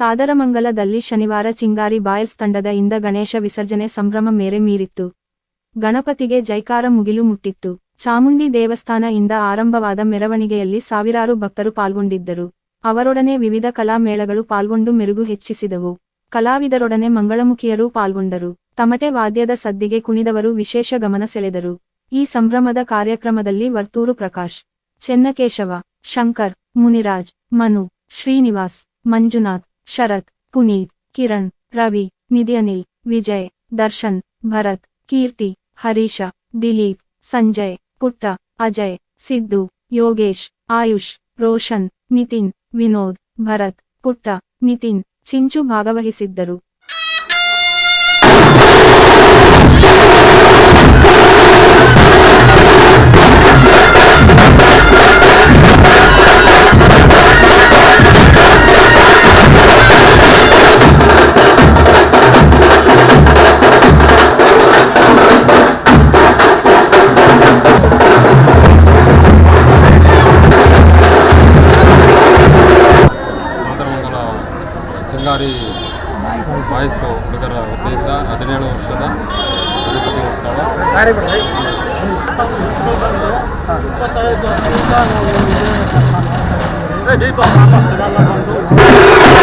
ಸಾದರಮಂಗಲದಲ್ಲಿ ಶನಿವಾರ ಚಿಂಗಾರಿ ಬಾಯಲ್ಸ್ ತಂಡದ ಇಂದ ಗಣೇಶ ವಿಸರ್ಜನೆ ಸಂಭ್ರಮ ಮೇರೆ ಮೀರಿತ್ತು. ಗಣಪತಿಗೆ ಜೈಕಾರ ಮುಗಿಲು ಮುಟ್ಟಿತ್ತು. ಚಾಮುಂಡಿ ದೇವಸ್ಥಾನ ಇಂದ ಆರಂಭವಾದ ಮೆರವಣಿಗೆಯಲ್ಲಿ ಸಾವಿರಾರು ಭಕ್ತರು ಪಾಲ್ಗೊಂಡಿದ್ದರು. ಅವರೊಡನೆ ವಿವಿಧ ಕಲಾ ಮೇಳಗಳು ಪಾಲ್ಗೊಂಡು ಮೆರುಗು ಹೆಚ್ಚಿಸಿದವು. ಕಲಾವಿದರೊಡನೆ ಮಂಗಳಮುಖಿಯರೂ ಪಾಲ್ಗೊಂಡರು. ತಮಟೆ ವಾದ್ಯದ ಸದ್ದಿಗೆ ಕುಣಿದವರು ವಿಶೇಷ ಗಮನ ಸೆಳೆದರು. ಈ ಸಂಭ್ರಮದ ಕಾರ್ಯಕ್ರಮದಲ್ಲಿ ವರ್ತೂರು ಪ್ರಕಾಶ್, ಚೆನ್ನಕೇಶವ, ಶಂಕರ್, ಮುನಿರಾಜ್, ಮನು, ಶ್ರೀನಿವಾಸ್, ಮಂಜುನಾಥ್ ಶರತ್, ಪುನೀತ್, ಕಿರಣ್, ರವಿ ನಿಧಿಅನಿಲ್ ವಿಜಯ್, ದರ್ಶನ್, ಭರತ್, ಕೀರ್ತಿ, ಹರೀಶ, ದಿಲೀಪ್, ಸಂಜಯ್, ಪುಟ್ಟ, ಅಜಯ್, ಸಿದ್ದು, ಯೋಗೇಶ್, ಆಯುಷ್, ರೋಷನ್, ನಿತಿನ್, ವಿನೋದ್, ಭರತ್, ಪುಟ್ಟ, ನಿತಿನ್, ಚಿಂಚು ಭಾಗವಹಿಸಿದ್ದರು. ಹುಡುಗರ ವತಿಯಿಂದ ಹದಿನೇಳು ವರ್ಷದ ಗಣಪತಿ ಉತ್ಸವ. ಎಲ್ಲ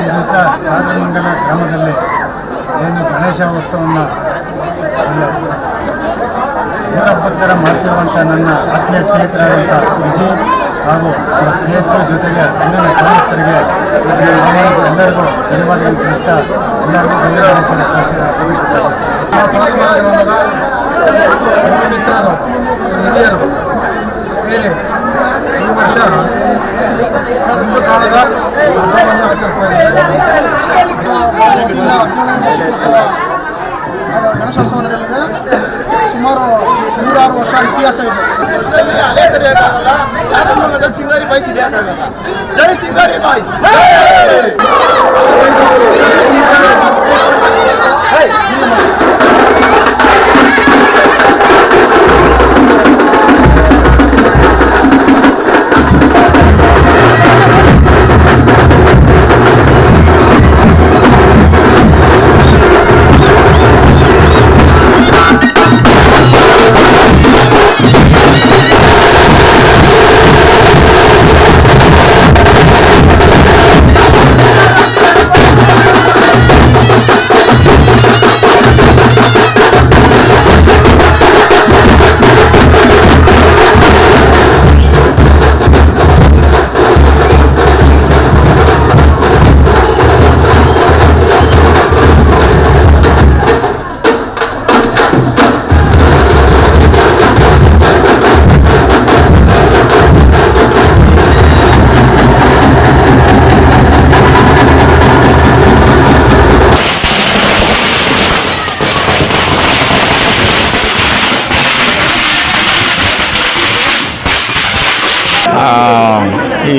ದಿವಸ ಸಾದರಮಂಗಲ ಗ್ರಾಮದಲ್ಲಿ ಏನು ಗಣೇಶ ಉತ್ಸವವನ್ನು ನೂರಪ್ಪತ್ತರ ಮಾಡ್ತಿರುವಂಥ ನನ್ನ ಆತ್ಮೀಯ ಸ್ನೇಹಿತರಾದಂಥ ವಿಜಯ್ ಹಾಗೂ ನನ್ನ ಸ್ನೇಹಿತರ ಜೊತೆಗೆ ಅಲ್ಲಿನ ಗ್ರಾಮಸ್ಥರಿಗೆ ಎಲ್ಲರಿಗೂ ಧನ್ಯವಾದಗಳನ್ನು ತಿಳಿಸ್ತಾ ಎಲ್ಲರಿಗೂ ಗೌರಿ ಗಣೇಶನ ಮಿತ್ರರು ಹಿರಿಯರು ಸೇರಿ ಈ ವರ್ಷ ಒಂದು ಕಾಲದ ಹಬ್ಬವನ್ನು ಆಚರಿಸ್ತಾ ಇದ್ದಾರೆ ಭಾರತದಿಂದ ಹದಿನೇಳನೇ ವಾರ್ಷಿಕೋತ್ಸವ ಹಾಗೂ ಗಣೇಶೋತ್ಸವ ನಡೆಯಲಿದೆ ಸುಮಾರು ನೂರಾರು ವರ್ಷ ಇತಿಹಾಸ ಇದೆ ಅಲೆ ತಡೆಯೋಕ್ಕಾಗಲ್ಲ ಸಾಧಾರಣ ಚಿಂಗಾರಿ ಬಾಯ್ಸ್ ಇದೆಯಕ್ಕಾಗಲ್ಲ ಜೈ ಚಿಂಗಾರಿ ಬಾಯ್ಸ್ ಆ,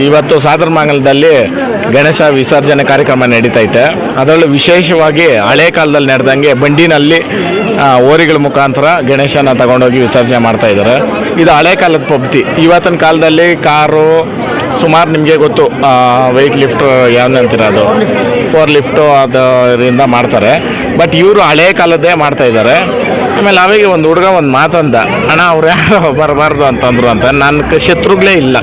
ಇವತ್ತು ಸಾದರಮಂಗಲದಲ್ಲಿ ಗಣೇಶ ವಿಸರ್ಜನೆ ಕಾರ್ಯಕ್ರಮ ನಡೀತೈತೆ. ಅದರಲ್ಲೂ ವಿಶೇಷವಾಗಿ ಹಳೆ ಕಾಲದಲ್ಲಿ ನಡೆದಂಗೆ ಬಂಡಿನಲ್ಲಿ ಓರಿಗಳ ಮುಖಾಂತರ ಗಣೇಶನ ತಗೊಂಡೋಗಿ ವಿಸರ್ಜನೆ ಮಾಡ್ತಾ ಇದ್ದಾರೆ. ಇದು ಹಳೆ ಕಾಲದ ಪದ್ಧತಿ. ಇವತ್ತಿನ ಕಾಲದಲ್ಲಿ ಕಾರು, ಸುಮಾರು ನಿಮಗೆ ಗೊತ್ತು ವೆಯ್ಟ್ ಲಿಫ್ಟ್ ಯಾವ್ದಂತೀರ ಅದು? ಫೋರ್ ಲಿಫ್ಟು ಅದರಿಂದ ಮಾಡ್ತಾರೆ. ಬಟ್ ಇವರು ಹಳೆ ಕಾಲದ್ದೇ ಮಾಡ್ತಾ ಇದ್ದಾರೆ. ಆಮೇಲೆ ಅವಾಗ ಒಂದು ಹುಡುಗ ಒಂದು ಮಾತಂದ, ಅಣ್ಣ, ಅವ್ರು ಯಾರು ಬರಬಾರ್ದು ಅಂತಂದ್ರು ಅಂತ. ನನ್ನ ಶತ್ರುಗಳೇ ಇಲ್ಲ.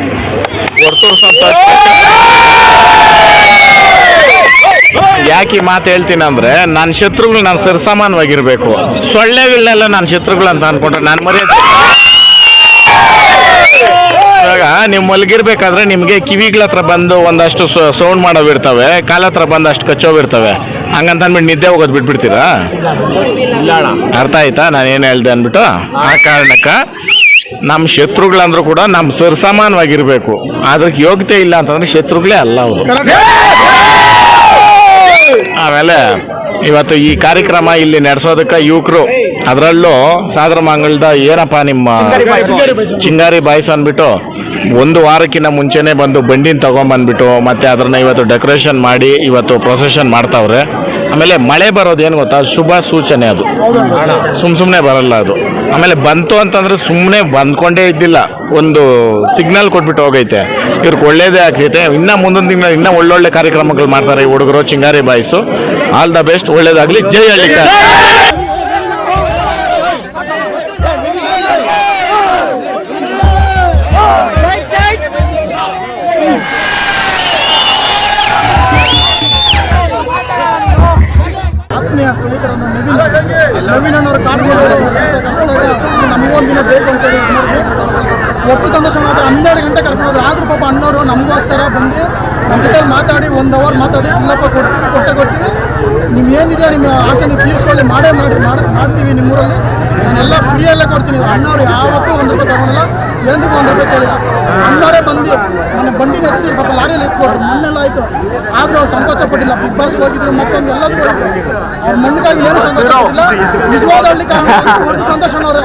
ಯಾಕೆ ಈ ಮಾತು ಹೇಳ್ತೀನಿ ಅಂದ್ರೆ ನನ್ನ ಶತ್ರುಗಳು ನಾನು ಸರಿಸಮಾನವಾಗಿರ್ಬೇಕು. ಸೊಳ್ಳೆಗಳನ್ನೆಲ್ಲ ನನ್ನ ಶತ್ರುಗಳು ಅಂತ ಅನ್ಕೊಂಡ್ರೆ ನಾನು ಮರ್ಯಾದೆ. ಇವಾಗ ನೀವು ಮಲಗಿರ್ಬೇಕಾದ್ರೆ ನಿಮಗೆ ಕಿವಿಗಳ ಹತ್ರ ಬಂದು ಒಂದಷ್ಟು ಸೌಂಡ್ ಮಾಡೋವು ಇರ್ತವೆ ಕಾಲ ಹತ್ರ ಬಂದು ಅಷ್ಟು ಕಚ್ಚೋವಿರ್ತವೆ ಹಂಗಂತ ಅಂದ್ಬಿಟ್ಟು ನಿದ್ದೆ ಹೋಗೋದು ಬಿಟ್ಬಿಡ್ತೀರಾ? ಅರ್ಥ ಆಯ್ತಾ? ನಾನು ಏನು ಹೇಳ್ದೆ ಅಂದ್ಬಿಟ್ಟು? ಆ ಕಾರಣಕ್ಕೆ ನಮ್ಮ ಶತ್ರುಗಳಂದ್ರೂ ಕೂಡ ನಮ್ಮ ಸರ್ಸಮಾನವಾಗಿರಬೇಕು. ಅದಕ್ಕೆ ಯೋಗ್ಯತೆ ಇಲ್ಲ ಅಂತಂದ್ರೆ ಶತ್ರುಗಳೇ ಅಲ್ಲ ಅವರು. ಆಮೇಲೆ ಇವತ್ತು ಈ ಕಾರ್ಯಕ್ರಮ ಇಲ್ಲಿ ನಡೆಸೋದಕ್ಕೆ ಯುವಕರು ಅದರಲ್ಲೂ ಸಾಗರ ಮಂಗಳದ ಏನಪ್ಪ ನಿಮ್ಮ ಚಿಂಗಾರಿ ಬಾಯ್ಸ್ ಅಂದ್ಬಿಟ್ಟು ಒಂದು ವಾರಕ್ಕಿಂತ ಮುಂಚೆನೆ ಬಂದು ಬಂಡಿನ ತಗೊಂಬಂದ್ಬಿಟ್ಟು ಮತ್ತೆ ಅದನ್ನ ಇವತ್ತು ಡೆಕೋರೇಷನ್ ಮಾಡಿ ಇವತ್ತು ಪ್ರೊಸೆಷನ್ ಮಾಡ್ತಾವ್ರೆ. ಆಮೇಲೆ ಮಳೆ ಬರೋದು ಏನು ಗೊತ್ತಾ? ಶುಭ ಸೂಚನೆ ಅದು. ಸುಮ್ ಸುಮ್ಮನೆ ಬರಲ್ಲ ಅದು. ಆಮೇಲೆ ಬಂತು ಅಂತಂದ್ರೆ ಸುಮ್ಮನೆ ಬಂದ್ಕೊಂಡೇ ಇದ್ದಿಲ್ಲ. ಒಂದು ಸಿಗ್ನಲ್ ಕೊಟ್ಬಿಟ್ಟು ಹೋಗೈತೆ. ಇವ್ರಿಗೆ ಒಳ್ಳೇದೇ ಆಗ್ತೈತೆ. ಇನ್ನ ಮುಂದೊಂದು ತಿಂಗಳು ಇನ್ನೂ ಒಳ್ಳೊಳ್ಳೆ ಕಾರ್ಯಕ್ರಮಗಳು ಮಾಡ್ತಾರೆ ಈ ಹುಡುಗರು, Chingari boys. All the best. ಒಳ್ಳೇದಾಗ್ಲಿ. ಜೈ ಹಳ್ಳಿಕ ವಸ್ತು ಸಂತೋಷ ಮಾತ್ರ ಹನ್ನೆರಡು ಗಂಟೆ ಕರ್ಕೊಂಡು ಹೋದ್ರು. ಆದ್ರೂ ಪಾಪ ಅನ್ನೋರು ನಮಗೋಸ್ಕರ ಬಂದು ನಮ್ಮ ಜೊತೆ ಮಾತಾಡಿ, ಒಂದು ಅವರ್ ಮಾತಾಡಿ, ಇಲ್ಲಪ್ಪ ಕೊಡ್ತೀವಿ, ಕೊಟ್ಟೆ ಕೊಡ್ತೀವಿ. ನೀವು ಏನಿದೆ, ನಿಮ್ಮ ಆಸೆ ನೀವು ತೀರಿಸ್ಕೊಳ್ಳಿ, ಮಾಡೇ ಮಾಡಿ ಮಾಡಿ, ಮಾಡ್ತೀವಿ ನಿಮ್ಮೂರಲ್ಲಿ. ನಾನೆಲ್ಲ ಫ್ರೀಯಲ್ಲೇ ಕೊಡ್ತೀನಿ. ಅಣ್ಣವ್ರು ಯಾವತ್ತೂ ಒಂದು ರೂಪಾಯಿ ತಗೊಳಲ್ಲ ಎಂದಿಗೂ ಒಂದು ರೂಪಾಯಿ ಕೇಳಿಲ್ಲ. ಅಣ್ಣವರೇ ಬಂದು, ನನ್ನ ಎತ್ತಿ ಪಾಪ ಲಾರಿಯಲ್ಲಿ ಎತ್ಕೊಟ್ರು. ಮಣ್ಣೆಲ್ಲ ಆಯಿತು. ಆದರೂ ಅವ್ರು ಸಂಕೋಚ ಪಟ್ಟಿಲ್ಲ. ಬಿಗ್ ಬಾಸ್ಗೆ ಹೋಗಿದ್ರು, ಮತ್ತೊಂದು ಎಲ್ಲದಕ್ಕೂ ಹೋಗಿದ್ರು. ಅವ್ರ ಮಣ್ಣಿಗಾಗಿ ಏನು ಸಂಕೋಚ ಪಟ್ಟಿಲ್ಲ. ನಿಜವಾದ ಹಳ್ಳಿ ಕಾರಣ. ಸಂತೋಷ ಅನ್ನೋರೆ